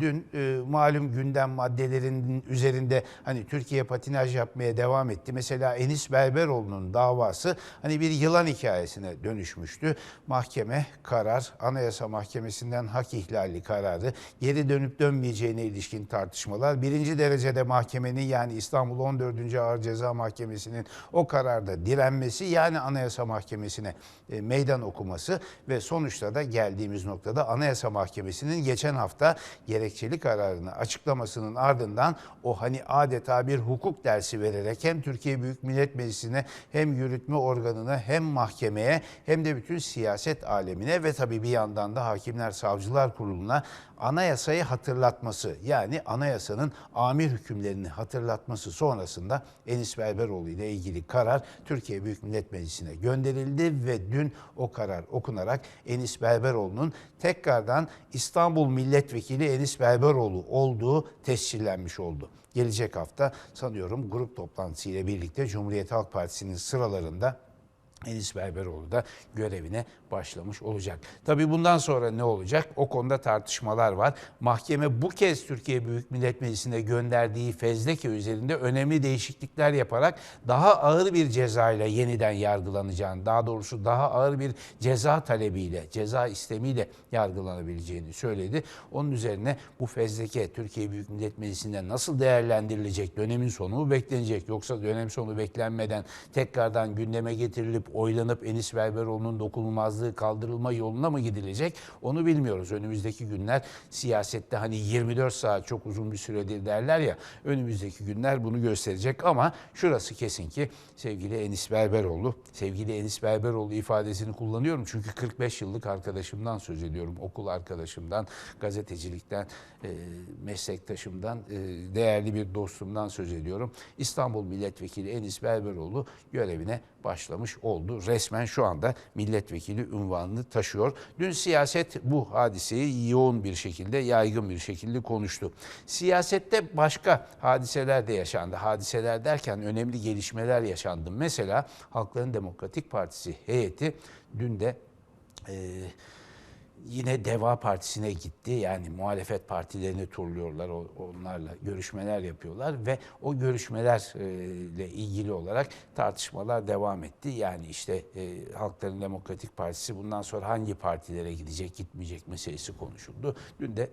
dün e, malum gündem maddelerinin üzerinde hani Türkiye patinaj yapmaya devam etti. Mesela Enis Berberoğlu'nun davası hani bir yılan hikayesine dönüşmüştü. Mahkeme karar, Anayasa Mahkemesi'nden hak ihlali kararı, geri dönüp dönmeyeceğine ilişkin tartışmalar. Birinci derecede mahkemenin yani İstanbul 14. Ağır Ceza Mahkemesi'nin o kararda direnmesi yani Anayasa Mahkemesi'ne e, meydan okuması ve sonuçta da geldiğimiz noktada Anayasa Mahkemesi'nin geçen hafta gerekçeli kararını açıklamasının ardından o hani adeta bir hukuk dersi vererek hem Türkiye Büyük Millet Meclisi'ne hem yürütme organına hem mahkemeye hem de bütün siyaset alemine ve tabii bir yandan da Hakimler Savcılar Kurulu'na anayasayı hatırlatması yani anayasanın amir hükümlerini hatırlatması sonrasında Enis Berberoğlu ile ilgili karar Türkiye Büyük Millet Meclisi'ne gönderildi ve dün o karar okunarak Enis Berberoğlu'nun tekrardan İstanbul Milletvekili Enis Berberoğlu olduğu tescillenmiş oldu. Gelecek hafta sanıyorum grup toplantısı ile birlikte Cumhuriyet Halk Partisi'nin sıralarında Enis Berberoğlu da görevine başlamış olacak. Tabii bundan sonra ne olacak? O konuda tartışmalar var. Mahkeme bu kez Türkiye Büyük Millet Meclisi'ne gönderdiği fezleke üzerinde önemli değişiklikler yaparak daha ağır bir ceza ile yeniden yargılanacağını, daha doğrusu daha ağır bir ceza talebiyle, ceza istemiyle yargılanabileceğini söyledi. Onun üzerine bu fezleke Türkiye Büyük Millet Meclisi'nde nasıl değerlendirilecek? Dönemin sonu mu beklenecek? Yoksa dönem sonu beklenmeden tekrardan gündeme getirilip oylanıp Enis Berberoğlu'nun dokunulmazlığı kaldırılma yoluna mı gidilecek? Onu bilmiyoruz. Önümüzdeki günler siyasette hani 24 saat çok uzun bir süredir derler ya önümüzdeki günler bunu gösterecek ama şurası kesin ki sevgili Enis Berberoğlu, sevgili Enis Berberoğlu ifadesini kullanıyorum çünkü 45 yıllık arkadaşımdan söz ediyorum. Okul arkadaşımdan, gazetecilikten, e, meslektaşımdan, e, değerli bir dostumdan söz ediyorum. İstanbul Milletvekili Enis Berberoğlu görevine başlamış oldu. Resmen şu anda milletvekili unvanını taşıyor. Dün siyaset bu hadiseyi yoğun bir şekilde, yaygın bir şekilde konuştu. Siyasette başka hadiseler de yaşandı. Hadiseler derken önemli gelişmeler yaşandı. Mesela Halkların Demokratik Partisi heyeti dün de e, yine Deva Partisi'ne gitti. Yani muhalefet partilerini turluyorlar, onlarla görüşmeler yapıyorlar ve o görüşmelerle ilgili olarak tartışmalar devam etti. Yani işte e, Halkların Demokratik Partisi bundan sonra hangi partilere gidecek, gitmeyecek meselesi konuşuldu. Dün de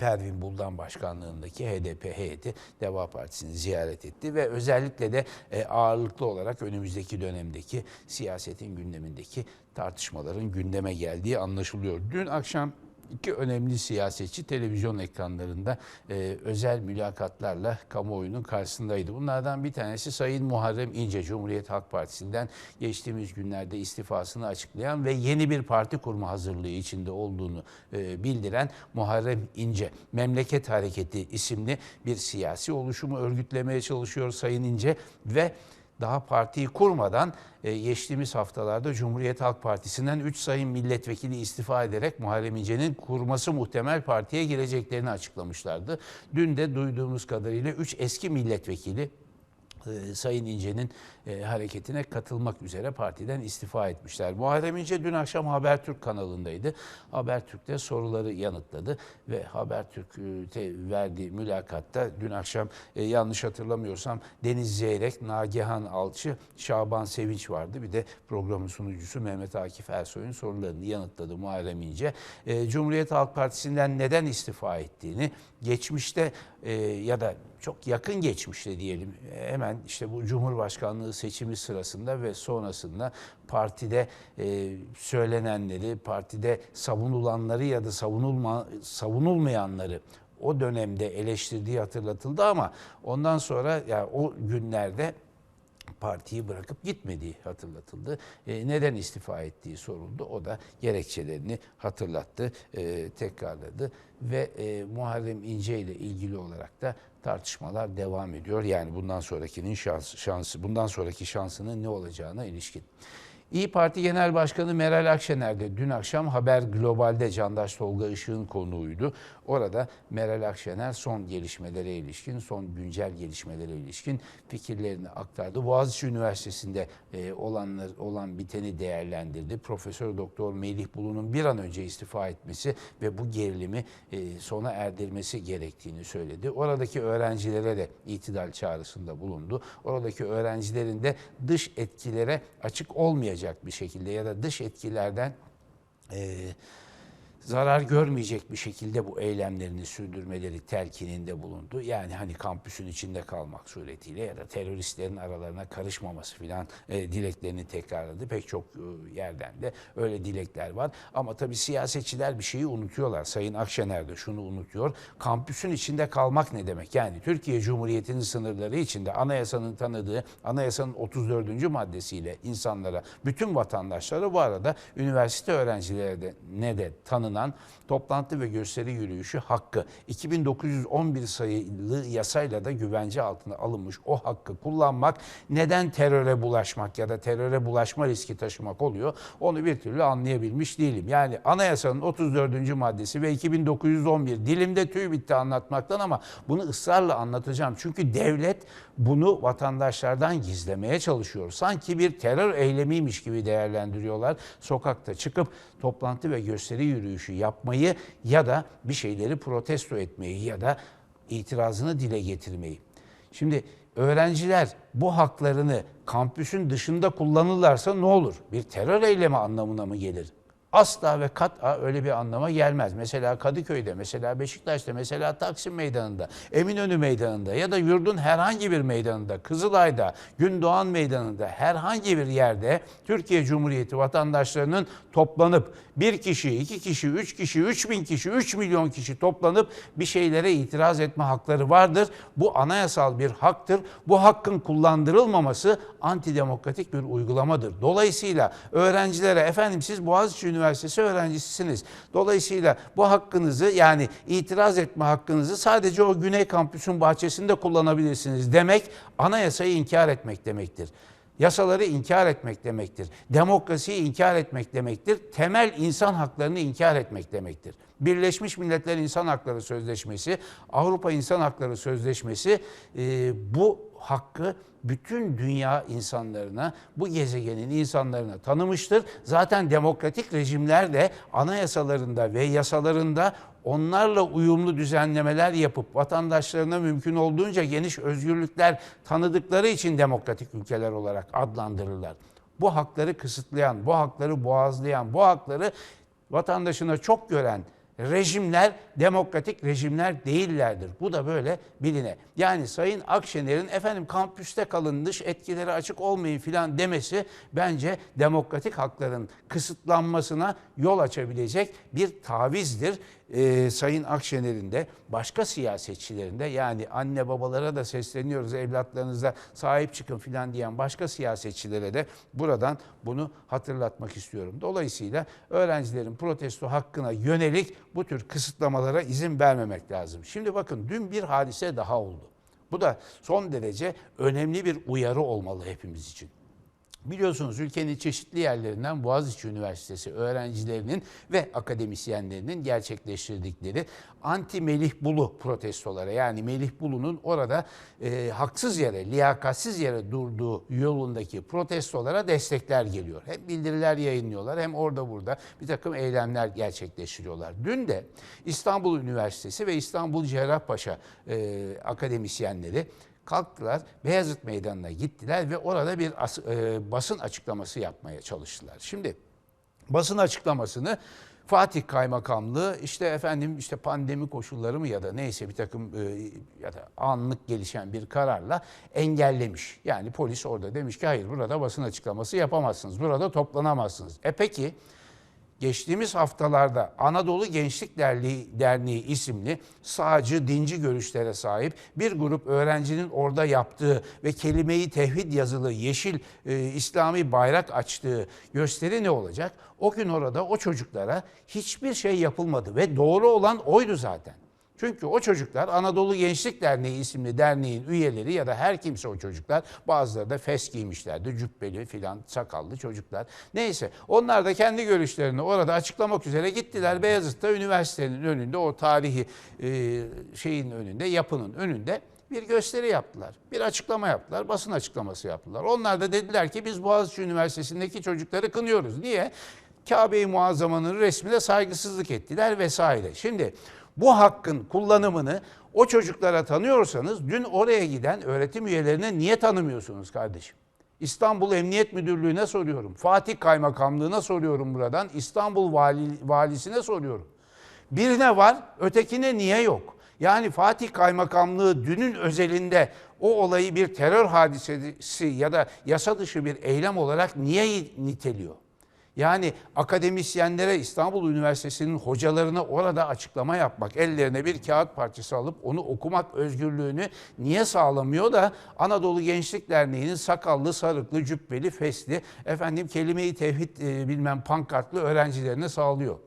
Pervin Buldan başkanlığındaki HDP heyeti Deva Partisi'ni ziyaret etti ve özellikle de e, ağırlıklı olarak önümüzdeki dönemdeki siyasetin gündemindeki tartışmaların gündeme geldiği anlaşılıyor. Dün akşam iki önemli siyasetçi televizyon ekranlarında e, özel mülakatlarla kamuoyunun karşısındaydı. Bunlardan bir tanesi Sayın Muharrem İnce, Cumhuriyet Halk Partisi'nden geçtiğimiz günlerde istifasını açıklayan ve yeni bir parti kurma hazırlığı içinde olduğunu e, bildiren Muharrem İnce. Memleket Hareketi isimli bir siyasi oluşumu örgütlemeye çalışıyor Sayın İnce ve daha partiyi kurmadan e, geçtiğimiz haftalarda Cumhuriyet Halk Partisi'nden 3 sayın milletvekili istifa ederek Muharrem İnce'nin kurması muhtemel partiye gireceklerini açıklamışlardı. Dün de duyduğumuz kadarıyla 3 eski milletvekili Sayın İnce'nin e, hareketine katılmak üzere partiden istifa etmişler. Muharrem İnce dün akşam Habertürk kanalındaydı. Habertürk'te soruları yanıtladı ve Habertürk'te verdiği mülakatta dün akşam e, yanlış hatırlamıyorsam Deniz Zeyrek, Nagihan Alçı, Şaban Sevinç vardı. Bir de programın sunucusu Mehmet Akif Ersoy'un sorularını yanıtladı Muharrem İnce. E, Cumhuriyet Halk Partisi'nden neden istifa ettiğini, geçmişte e, ya da çok yakın geçmişte diyelim e, hemen işte bu Cumhurbaşkanlığı seçimi sırasında ve sonrasında partide e, söylenenleri, partide savunulanları ya da savunulma, savunulmayanları o dönemde eleştirdiği hatırlatıldı ama ondan sonra yani o günlerde partiyi bırakıp gitmediği hatırlatıldı. E, neden istifa ettiği soruldu. O da gerekçelerini hatırlattı, e, tekrarladı ve e, Muharrem İnce ile ilgili olarak da tartışmalar devam ediyor. Yani bundan sonrakinin şans, şansı, bundan sonraki şansının ne olacağına ilişkin. İyi Parti Genel Başkanı Meral Akşener de dün akşam Haber Global'de Candaş Tolga Işık'ın konuğuydu. Orada Meral Akşener son gelişmelere ilişkin, son güncel gelişmelere ilişkin fikirlerini aktardı. Boğaziçi Üniversitesi'nde e, olanlar olan biteni değerlendirdi. Profesör Doktor Melih Bulu'nun bir an önce istifa etmesi ve bu gerilimi e, sona erdirmesi gerektiğini söyledi. Oradaki öğrencilere de itidal çağrısında bulundu. Oradaki öğrencilerin de dış etkilere açık olmayacak bir şekilde ya da dış etkilerden e, zarar görmeyecek bir şekilde bu eylemlerini sürdürmeleri telkininde bulundu. Yani hani kampüsün içinde kalmak suretiyle ya da teröristlerin aralarına karışmaması filan e, dileklerini tekrarladı. Pek çok e, yerden de öyle dilekler var. Ama tabii siyasetçiler bir şeyi unutuyorlar. Sayın Akşener de şunu unutuyor. Kampüsün içinde kalmak ne demek? Yani Türkiye Cumhuriyeti'nin sınırları içinde anayasanın tanıdığı, anayasanın 34. maddesiyle insanlara, bütün vatandaşlara bu arada üniversite öğrencilerine ne de tanınan toplantı ve gösteri yürüyüşü hakkı 2911 sayılı yasayla da güvence altına alınmış o hakkı kullanmak neden teröre bulaşmak ya da teröre bulaşma riski taşımak oluyor onu bir türlü anlayabilmiş değilim. Yani anayasanın 34. maddesi ve 2911 dilimde tüy bitti anlatmaktan ama bunu ısrarla anlatacağım. Çünkü devlet bunu vatandaşlardan gizlemeye çalışıyor. Sanki bir terör eylemiymiş gibi değerlendiriyorlar. Sokakta çıkıp toplantı ve gösteri yürüyüşü yapmayı ya da bir şeyleri protesto etmeyi ya da itirazını dile getirmeyi. Şimdi öğrenciler bu haklarını kampüsün dışında kullanırlarsa ne olur? Bir terör eylemi anlamına mı gelir? Asla ve kat'a öyle bir anlama gelmez. Mesela Kadıköy'de, mesela Beşiktaş'ta, mesela Taksim Meydanı'nda, Eminönü Meydanı'nda ya da yurdun herhangi bir meydanında, Kızılay'da, Gündoğan Meydanı'nda herhangi bir yerde Türkiye Cumhuriyeti vatandaşlarının toplanıp bir kişi, iki kişi, üç kişi, üç bin kişi, üç milyon kişi toplanıp bir şeylere itiraz etme hakları vardır. Bu anayasal bir haktır. Bu hakkın kullandırılmaması antidemokratik bir uygulamadır. Dolayısıyla öğrencilere efendim siz Boğaziçi Üniversitesi öğrencisisiniz. Dolayısıyla bu hakkınızı yani itiraz etme hakkınızı sadece o Güney Kampüs'ün bahçesinde kullanabilirsiniz demek anayasayı inkar etmek demektir. Yasaları inkar etmek demektir. Demokrasiyi inkar etmek demektir. Temel insan haklarını inkar etmek demektir. Birleşmiş Milletler İnsan Hakları Sözleşmesi, Avrupa İnsan Hakları Sözleşmesi e, bu hakkı bütün dünya insanlarına, bu gezegenin insanlarına tanımıştır. Zaten demokratik rejimler de anayasalarında ve yasalarında onlarla uyumlu düzenlemeler yapıp vatandaşlarına mümkün olduğunca geniş özgürlükler tanıdıkları için demokratik ülkeler olarak adlandırırlar. Bu hakları kısıtlayan, bu hakları boğazlayan, bu hakları vatandaşına çok gören rejimler demokratik rejimler değillerdir. Bu da böyle biline. Yani Sayın Akşener'in efendim kampüste kalın dış etkileri açık olmayın filan demesi bence demokratik hakların kısıtlanmasına yol açabilecek bir tavizdir. Ee, Sayın Akşener'in de başka siyasetçilerin de yani anne babalara da sesleniyoruz evlatlarınıza sahip çıkın filan diyen başka siyasetçilere de buradan bunu hatırlatmak istiyorum. Dolayısıyla öğrencilerin protesto hakkına yönelik bu tür kısıtlamalara izin vermemek lazım. Şimdi bakın dün bir hadise daha oldu. Bu da son derece önemli bir uyarı olmalı hepimiz için. Biliyorsunuz ülkenin çeşitli yerlerinden Boğaziçi Üniversitesi öğrencilerinin ve akademisyenlerinin gerçekleştirdikleri anti Melih Bulu protestolara yani Melih Bulu'nun orada e, haksız yere, liyakatsiz yere durduğu yolundaki protestolara destekler geliyor. Hem bildiriler yayınlıyorlar hem orada burada bir takım eylemler gerçekleştiriyorlar. Dün de İstanbul Üniversitesi ve İstanbul Cerrahpaşa e, akademisyenleri kalktılar Beyazıt Meydanı'na gittiler ve orada bir as, e, basın açıklaması yapmaya çalıştılar. Şimdi basın açıklamasını Fatih Kaymakamlığı işte efendim işte pandemi koşulları mı ya da neyse bir takım e, ya da anlık gelişen bir kararla engellemiş. Yani polis orada demiş ki hayır burada basın açıklaması yapamazsınız. Burada toplanamazsınız. E peki geçtiğimiz haftalarda Anadolu Gençlik Derneği, Derneği isimli sağcı, dinci görüşlere sahip bir grup öğrencinin orada yaptığı ve kelimeyi tevhid yazılı yeşil e, İslami bayrak açtığı gösteri ne olacak? O gün orada o çocuklara hiçbir şey yapılmadı ve doğru olan oydu zaten. Çünkü o çocuklar Anadolu Gençlik Derneği isimli derneğin üyeleri ya da her kimse o çocuklar bazıları da fes giymişlerdi. Cübbeli filan sakallı çocuklar. Neyse onlar da kendi görüşlerini orada açıklamak üzere gittiler Beyazıt'ta üniversitenin önünde o tarihi e, şeyin önünde yapının önünde bir gösteri yaptılar. Bir açıklama yaptılar. Basın açıklaması yaptılar. Onlar da dediler ki biz Boğaziçi Üniversitesi'ndeki çocukları kınıyoruz. Niye? Kabe-i Muazzama'nın resmine saygısızlık ettiler vesaire. Şimdi bu hakkın kullanımını o çocuklara tanıyorsanız dün oraya giden öğretim üyelerine niye tanımıyorsunuz kardeşim? İstanbul Emniyet Müdürlüğü'ne soruyorum. Fatih Kaymakamlığı'na soruyorum buradan. İstanbul Vali, Valisi'ne soruyorum. Birine var, ötekine niye yok? Yani Fatih Kaymakamlığı dünün özelinde o olayı bir terör hadisesi ya da yasa dışı bir eylem olarak niye niteliyor? Yani akademisyenlere İstanbul Üniversitesi'nin hocalarına orada açıklama yapmak, ellerine bir kağıt parçası alıp onu okumak özgürlüğünü niye sağlamıyor da Anadolu Gençlik Derneği'nin sakallı, sarıklı, cübbeli, fesli, efendim kelimeyi tevhid e, bilmem pankartlı öğrencilerine sağlıyor.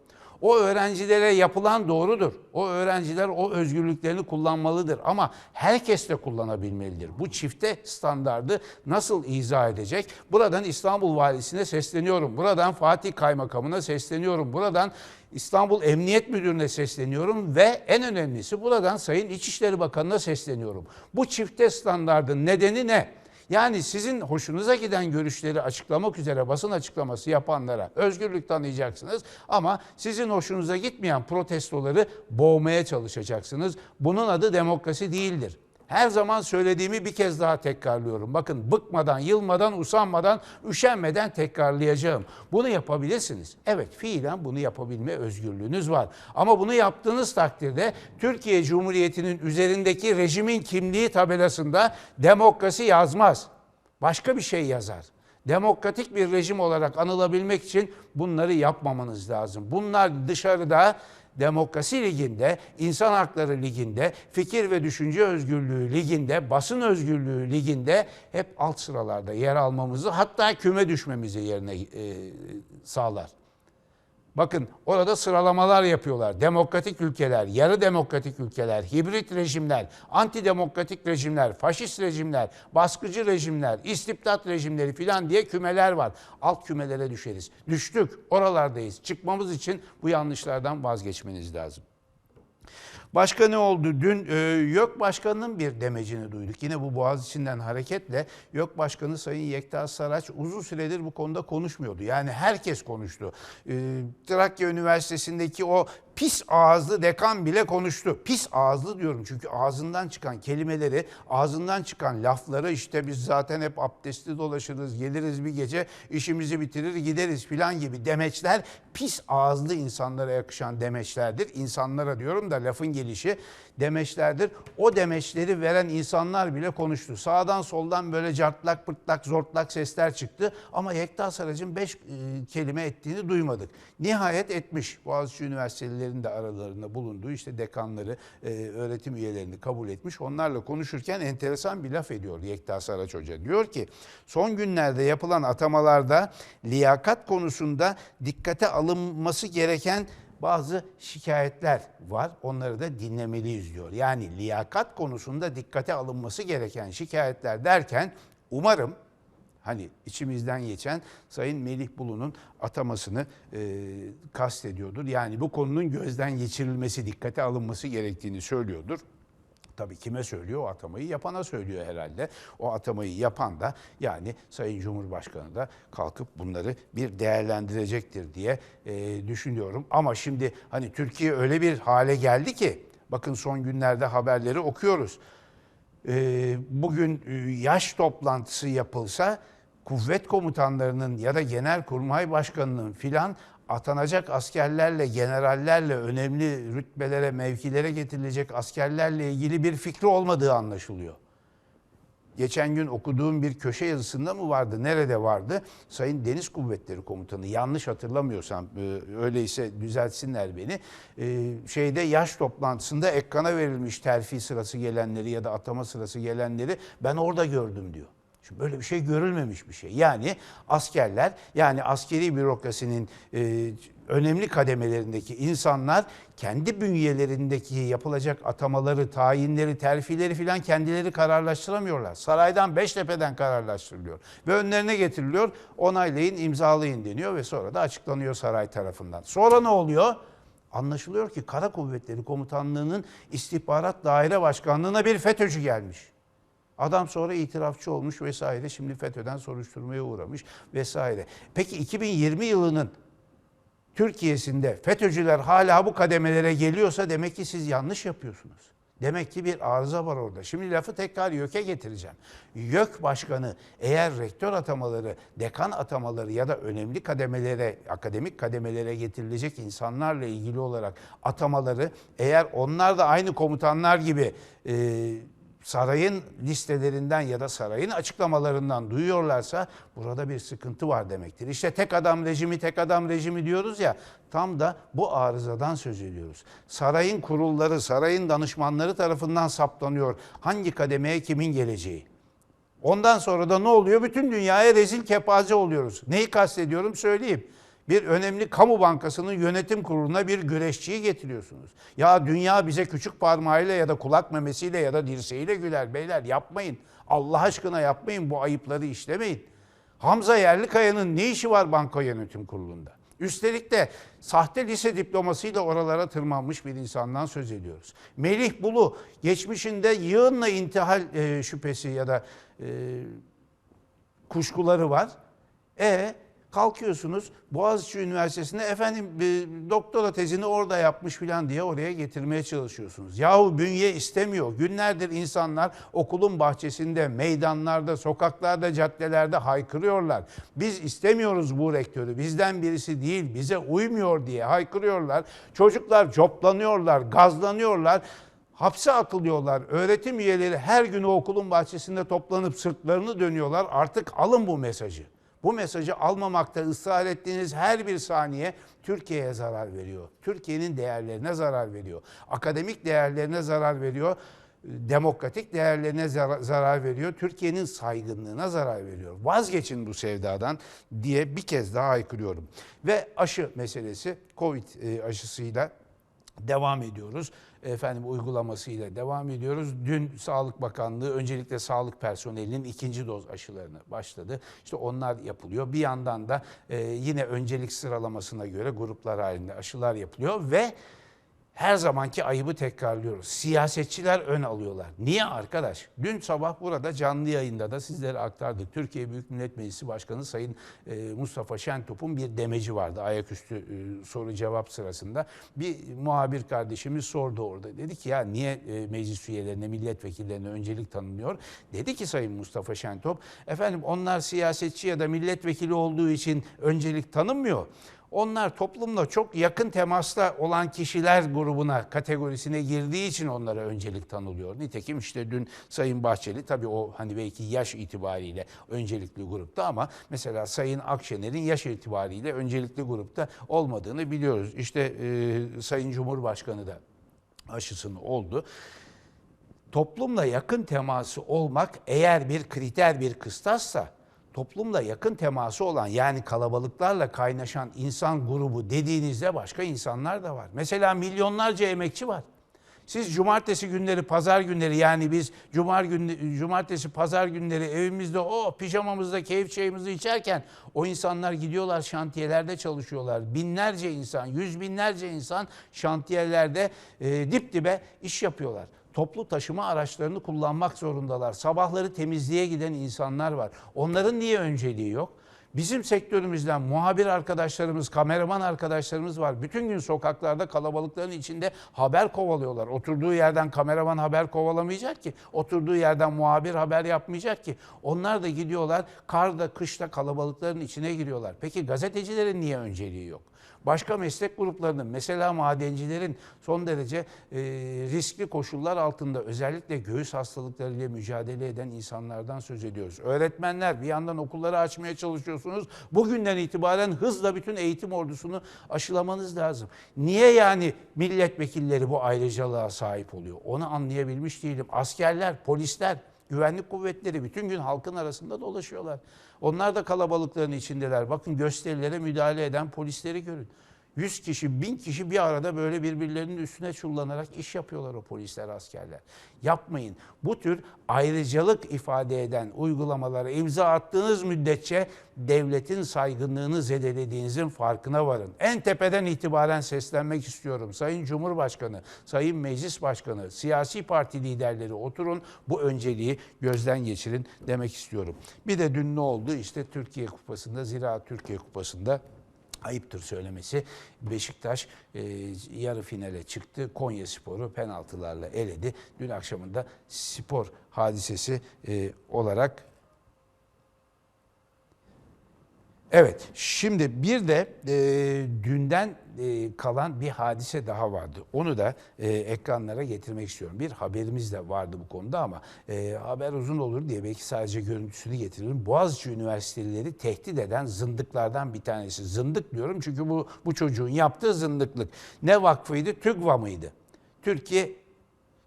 O öğrencilere yapılan doğrudur. O öğrenciler o özgürlüklerini kullanmalıdır ama herkes de kullanabilmelidir. Bu çifte standardı nasıl izah edecek? Buradan İstanbul Valisi'ne sesleniyorum. Buradan Fatih Kaymakamı'na sesleniyorum. Buradan İstanbul Emniyet Müdürü'ne sesleniyorum ve en önemlisi buradan Sayın İçişleri Bakanı'na sesleniyorum. Bu çifte standardın nedeni ne? Yani sizin hoşunuza giden görüşleri açıklamak üzere basın açıklaması yapanlara özgürlük tanıyacaksınız ama sizin hoşunuza gitmeyen protestoları boğmaya çalışacaksınız. Bunun adı demokrasi değildir. Her zaman söylediğimi bir kez daha tekrarlıyorum. Bakın bıkmadan, yılmadan, usanmadan, üşenmeden tekrarlayacağım. Bunu yapabilirsiniz. Evet fiilen bunu yapabilme özgürlüğünüz var. Ama bunu yaptığınız takdirde Türkiye Cumhuriyeti'nin üzerindeki rejimin kimliği tabelasında demokrasi yazmaz. Başka bir şey yazar. Demokratik bir rejim olarak anılabilmek için bunları yapmamanız lazım. Bunlar dışarıda Demokrasi Ligi'nde, İnsan Hakları Ligi'nde, Fikir ve Düşünce Özgürlüğü Ligi'nde, Basın Özgürlüğü Ligi'nde hep alt sıralarda yer almamızı hatta küme düşmemizi yerine e, sağlar. Bakın orada sıralamalar yapıyorlar. Demokratik ülkeler, yarı demokratik ülkeler, hibrit rejimler, antidemokratik rejimler, faşist rejimler, baskıcı rejimler, istibdat rejimleri filan diye kümeler var. Alt kümelere düşeriz. Düştük, oralardayız. Çıkmamız için bu yanlışlardan vazgeçmeniz lazım. Başka ne oldu? Dün e, YÖK Başkanı'nın bir demecini duyduk. Yine bu Boğaziçi'nden hareketle YÖK Başkanı Sayın Yekta Saraç uzun süredir bu konuda konuşmuyordu. Yani herkes konuştu. E, Trakya Üniversitesi'ndeki o pis ağızlı dekan bile konuştu. Pis ağızlı diyorum çünkü ağzından çıkan kelimeleri, ağzından çıkan lafları işte biz zaten hep abdestli dolaşırız, geliriz bir gece işimizi bitirir gideriz filan gibi demeçler pis ağızlı insanlara yakışan demeçlerdir. İnsanlara diyorum da lafın gelişi demeçlerdir. O demeçleri veren insanlar bile konuştu. Sağdan soldan böyle cartlak pırtlak zortlak sesler çıktı ama Yekta Sarac'ın beş e, kelime ettiğini duymadık. Nihayet etmiş. Boğaziçi Üniversitelerinin de aralarında bulunduğu işte dekanları, e, öğretim üyelerini kabul etmiş. Onlarla konuşurken enteresan bir laf ediyor Yekta Saraç Hoca. Diyor ki son günlerde yapılan atamalarda liyakat konusunda dikkate alınması gereken bazı şikayetler var. Onları da dinlemeliyiz diyor. Yani liyakat konusunda dikkate alınması gereken şikayetler derken umarım hani içimizden geçen Sayın Melih Bulu'nun atamasını e, kastediyordur. Yani bu konunun gözden geçirilmesi, dikkate alınması gerektiğini söylüyordur. Tabii kime söylüyor? O atamayı yapana söylüyor herhalde. O atamayı yapan da yani Sayın Cumhurbaşkanı da kalkıp bunları bir değerlendirecektir diye e, düşünüyorum. Ama şimdi hani Türkiye öyle bir hale geldi ki bakın son günlerde haberleri okuyoruz. E, bugün e, yaş toplantısı yapılsa kuvvet komutanlarının ya da genelkurmay başkanının filan atanacak askerlerle, generallerle, önemli rütbelere, mevkilere getirilecek askerlerle ilgili bir fikri olmadığı anlaşılıyor. Geçen gün okuduğum bir köşe yazısında mı vardı? Nerede vardı? Sayın Deniz Kuvvetleri Komutanı yanlış hatırlamıyorsam e, öyleyse düzeltsinler beni. E, şeyde yaş toplantısında ekrana verilmiş terfi sırası gelenleri ya da atama sırası gelenleri ben orada gördüm diyor. Şimdi böyle bir şey görülmemiş bir şey. Yani askerler yani askeri bürokrasinin e, önemli kademelerindeki insanlar kendi bünyelerindeki yapılacak atamaları, tayinleri, terfileri filan kendileri kararlaştıramıyorlar. Saraydan Beştepe'den kararlaştırılıyor ve önlerine getiriliyor. Onaylayın, imzalayın deniyor ve sonra da açıklanıyor saray tarafından. Sonra ne oluyor? Anlaşılıyor ki Kara Kuvvetleri Komutanlığı'nın istihbarat daire başkanlığına bir FETÖ'cü gelmiş. Adam sonra itirafçı olmuş vesaire. Şimdi FETÖ'den soruşturmaya uğramış vesaire. Peki 2020 yılının Türkiye'sinde FETÖ'cüler hala bu kademelere geliyorsa demek ki siz yanlış yapıyorsunuz. Demek ki bir arıza var orada. Şimdi lafı tekrar YÖK'e getireceğim. YÖK başkanı eğer rektör atamaları, dekan atamaları ya da önemli kademelere, akademik kademelere getirilecek insanlarla ilgili olarak atamaları eğer onlar da aynı komutanlar gibi e, sarayın listelerinden ya da sarayın açıklamalarından duyuyorlarsa burada bir sıkıntı var demektir. İşte tek adam rejimi, tek adam rejimi diyoruz ya tam da bu arızadan söz ediyoruz. Sarayın kurulları, sarayın danışmanları tarafından saptanıyor hangi kademeye kimin geleceği. Ondan sonra da ne oluyor? Bütün dünyaya rezil kepaze oluyoruz. Neyi kastediyorum söyleyeyim. Bir önemli kamu bankasının yönetim kuruluna bir güreşçiyi getiriyorsunuz. Ya dünya bize küçük parmağıyla ya da kulak memesiyle ya da dirseğiyle güler beyler yapmayın. Allah aşkına yapmayın bu ayıpları işlemeyin. Hamza Yerlikaya'nın ne işi var banka yönetim kurulunda? Üstelik de sahte lise diplomasıyla oralara tırmanmış bir insandan söz ediyoruz. Melih Bulu geçmişinde yığınla intihal e, şüphesi ya da e, kuşkuları var. E kalkıyorsunuz Boğaziçi Üniversitesi'nde efendim bir doktora tezini orada yapmış filan diye oraya getirmeye çalışıyorsunuz. Yahu bünye istemiyor. Günlerdir insanlar okulun bahçesinde, meydanlarda, sokaklarda, caddelerde haykırıyorlar. Biz istemiyoruz bu rektörü. Bizden birisi değil, bize uymuyor diye haykırıyorlar. Çocuklar coplanıyorlar, gazlanıyorlar hapse atılıyorlar. Öğretim üyeleri her gün o okulun bahçesinde toplanıp sırtlarını dönüyorlar. Artık alın bu mesajı. Bu mesajı almamakta ısrar ettiğiniz her bir saniye Türkiye'ye zarar veriyor. Türkiye'nin değerlerine zarar veriyor. Akademik değerlerine zarar veriyor. Demokratik değerlerine zarar veriyor. Türkiye'nin saygınlığına zarar veriyor. Vazgeçin bu sevdadan diye bir kez daha haykırıyorum. Ve aşı meselesi Covid e, aşısıyla devam ediyoruz. Efendim uygulamasıyla devam ediyoruz. Dün Sağlık Bakanlığı öncelikle sağlık personelinin ikinci doz aşılarını başladı. İşte onlar yapılıyor. Bir yandan da e, yine öncelik sıralamasına göre gruplar halinde aşılar yapılıyor ve her zamanki ayıbı tekrarlıyoruz. Siyasetçiler ön alıyorlar. Niye arkadaş? Dün sabah burada canlı yayında da sizlere aktardık. Türkiye Büyük Millet Meclisi Başkanı Sayın e, Mustafa Şentop'un bir demeci vardı ayaküstü e, soru cevap sırasında. Bir muhabir kardeşimiz sordu orada. Dedi ki ya niye e, meclis üyelerine, milletvekillerine öncelik tanınıyor? Dedi ki Sayın Mustafa Şentop, efendim onlar siyasetçi ya da milletvekili olduğu için öncelik tanınmıyor. Onlar toplumla çok yakın temasta olan kişiler grubuna, kategorisine girdiği için onlara öncelik tanılıyor. Nitekim işte dün Sayın Bahçeli tabii o hani belki yaş itibariyle öncelikli grupta ama mesela Sayın Akşener'in yaş itibariyle öncelikli grupta olmadığını biliyoruz. İşte e, Sayın Cumhurbaşkanı da aşısını oldu toplumla yakın teması olmak eğer bir kriter, bir kıstassa toplumla yakın teması olan yani kalabalıklarla kaynaşan insan grubu dediğinizde başka insanlar da var. Mesela milyonlarca emekçi var. Siz cumartesi günleri, pazar günleri yani biz cumar gün, cumartesi, pazar günleri evimizde o pijamamızda keyif çayımızı içerken o insanlar gidiyorlar şantiyelerde çalışıyorlar. Binlerce insan, yüz binlerce insan şantiyelerde e, dip dibe iş yapıyorlar toplu taşıma araçlarını kullanmak zorundalar. Sabahları temizliğe giden insanlar var. Onların niye önceliği yok? Bizim sektörümüzden muhabir arkadaşlarımız, kameraman arkadaşlarımız var. Bütün gün sokaklarda kalabalıkların içinde haber kovalıyorlar. Oturduğu yerden kameraman haber kovalamayacak ki. Oturduğu yerden muhabir haber yapmayacak ki. Onlar da gidiyorlar karda, kışta kalabalıkların içine giriyorlar. Peki gazetecilerin niye önceliği yok? Başka meslek gruplarının mesela madencilerin son derece e, riskli koşullar altında özellikle göğüs hastalıklarıyla mücadele eden insanlardan söz ediyoruz. Öğretmenler bir yandan okulları açmaya çalışıyorsunuz. Bugünden itibaren hızla bütün eğitim ordusunu aşılamanız lazım. Niye yani milletvekilleri bu ayrıcalığa sahip oluyor? Onu anlayabilmiş değilim. Askerler, polisler Güvenlik kuvvetleri bütün gün halkın arasında dolaşıyorlar. Onlar da kalabalıkların içindeler. Bakın gösterilere müdahale eden polisleri görün. 100 kişi, 1000 kişi bir arada böyle birbirlerinin üstüne çullanarak iş yapıyorlar o polisler, askerler. Yapmayın. Bu tür ayrıcalık ifade eden uygulamalara imza attığınız müddetçe devletin saygınlığını zedelediğinizin farkına varın. En tepeden itibaren seslenmek istiyorum. Sayın Cumhurbaşkanı, Sayın Meclis Başkanı, siyasi parti liderleri oturun bu önceliği gözden geçirin demek istiyorum. Bir de dün ne oldu? İşte Türkiye Kupası'nda, Zira Türkiye Kupası'nda ayıptır söylemesi. Beşiktaş e, yarı finale çıktı. Konya Sporu penaltılarla eledi. Dün akşamında spor hadisesi e, olarak Evet, şimdi bir de e, dünden e, kalan bir hadise daha vardı. Onu da e, ekranlara getirmek istiyorum. Bir haberimiz de vardı bu konuda ama e, haber uzun olur diye belki sadece görüntüsünü getiririm. Boğaziçi Üniversitelileri tehdit eden zındıklardan bir tanesi. Zındık diyorum çünkü bu bu çocuğun yaptığı zındıklık. Ne vakfıydı? TÜGVA mıydı? Türkiye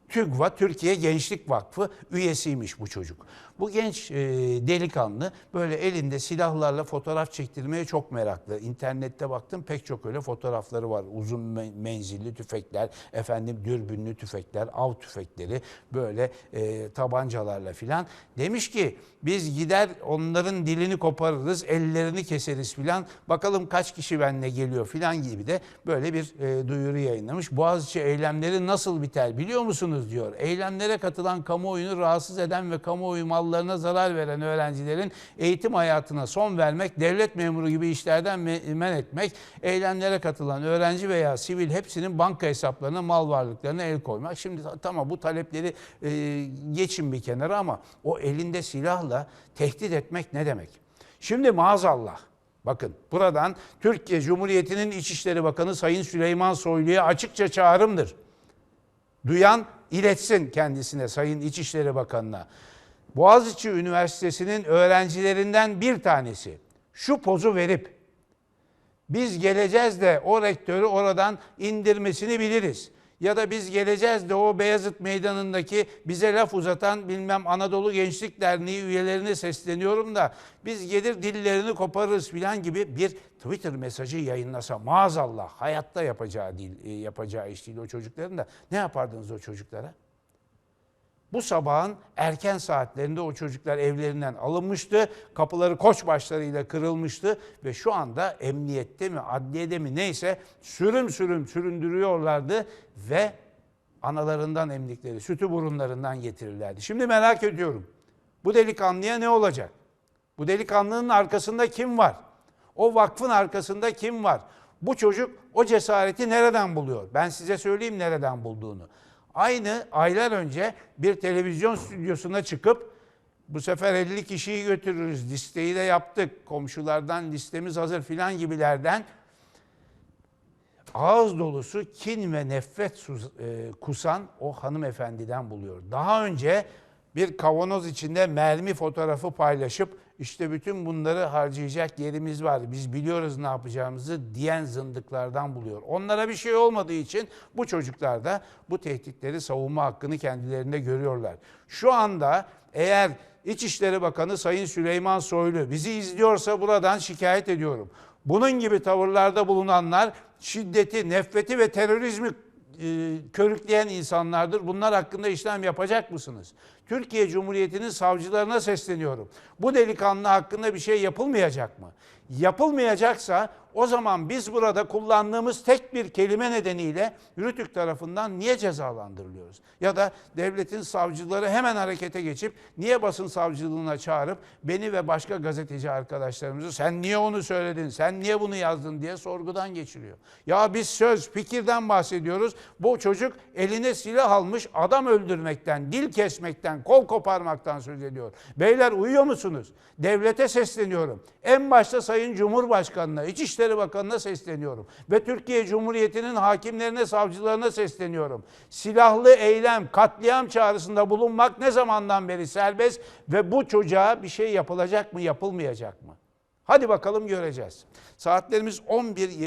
TÜGVA, Türkiye Gençlik Vakfı üyesiymiş bu çocuk. Bu genç e, delikanlı böyle elinde silahlarla fotoğraf çektirmeye çok meraklı. İnternette baktım pek çok öyle fotoğrafları var. Uzun men- menzilli tüfekler, efendim dürbünlü tüfekler, av tüfekleri böyle e, tabancalarla filan. Demiş ki biz gider onların dilini koparırız, ellerini keseriz filan. Bakalım kaç kişi benimle geliyor filan gibi de böyle bir e, duyuru yayınlamış. Boğaziçi eylemleri nasıl biter biliyor musunuz diyor. Eylemlere katılan kamuoyunu rahatsız eden ve kamuoyu mallarına zarar veren öğrencilerin eğitim hayatına son vermek, devlet memuru gibi işlerden me- men etmek, eylemlere katılan öğrenci veya sivil hepsinin banka hesaplarına, mal varlıklarına el koymak. Şimdi tamam bu talepleri e, geçin bir kenara ama o elinde silahla tehdit etmek ne demek? Şimdi maazallah Bakın buradan Türkiye Cumhuriyeti'nin İçişleri Bakanı Sayın Süleyman Soylu'ya açıkça çağrımdır. Duyan iletsin kendisine Sayın İçişleri Bakanı'na. Boğaziçi Üniversitesi'nin öğrencilerinden bir tanesi şu pozu verip biz geleceğiz de o rektörü oradan indirmesini biliriz. Ya da biz geleceğiz de o Beyazıt Meydanı'ndaki bize laf uzatan bilmem Anadolu Gençlik Derneği üyelerine sesleniyorum da biz gelir dillerini koparırız filan gibi bir Twitter mesajı yayınlasa maazallah hayatta yapacağı değil, e, yapacağı iş değil o çocukların da ne yapardınız o çocuklara? Bu sabahın erken saatlerinde o çocuklar evlerinden alınmıştı. Kapıları koç başlarıyla kırılmıştı ve şu anda emniyette mi, adliyede mi neyse sürüm sürüm süründürüyorlardı ve analarından emdikleri sütü burunlarından getirirlerdi. Şimdi merak ediyorum. Bu delikanlıya ne olacak? Bu delikanlının arkasında kim var? O vakfın arkasında kim var? Bu çocuk o cesareti nereden buluyor? Ben size söyleyeyim nereden bulduğunu. Aynı aylar önce bir televizyon stüdyosuna çıkıp bu sefer 50 kişiyi götürürüz listeyi de yaptık komşulardan listemiz hazır filan gibilerden ağız dolusu kin ve nefret e, kusan o hanımefendiden buluyor. Daha önce bir kavanoz içinde mermi fotoğrafı paylaşıp işte bütün bunları harcayacak yerimiz var. Biz biliyoruz ne yapacağımızı diyen zındıklardan buluyor. Onlara bir şey olmadığı için bu çocuklar da bu tehditleri savunma hakkını kendilerinde görüyorlar. Şu anda eğer İçişleri Bakanı Sayın Süleyman Soylu bizi izliyorsa buradan şikayet ediyorum. Bunun gibi tavırlarda bulunanlar şiddeti, nefreti ve terörizmi e, körükleyen insanlardır. Bunlar hakkında işlem yapacak mısınız? Türkiye Cumhuriyeti'nin savcılarına sesleniyorum. Bu delikanlı hakkında bir şey yapılmayacak mı? Yapılmayacaksa o zaman biz burada kullandığımız tek bir kelime nedeniyle Rütük tarafından niye cezalandırılıyoruz? Ya da devletin savcıları hemen harekete geçip niye basın savcılığına çağırıp beni ve başka gazeteci arkadaşlarımızı sen niye onu söyledin, sen niye bunu yazdın diye sorgudan geçiriyor. Ya biz söz, fikirden bahsediyoruz. Bu çocuk eline silah almış adam öldürmekten, dil kesmekten, kol koparmaktan söz ediyor. Beyler uyuyor musunuz? Devlete sesleniyorum. En başta Sayın Cumhurbaşkanı'na, İçişleri Bakanı'na sesleniyorum. Ve Türkiye Cumhuriyeti'nin hakimlerine, savcılarına sesleniyorum. Silahlı eylem, katliam çağrısında bulunmak ne zamandan beri serbest ve bu çocuğa bir şey yapılacak mı, yapılmayacak mı? Hadi bakalım göreceğiz. Saatlerimiz 11.20.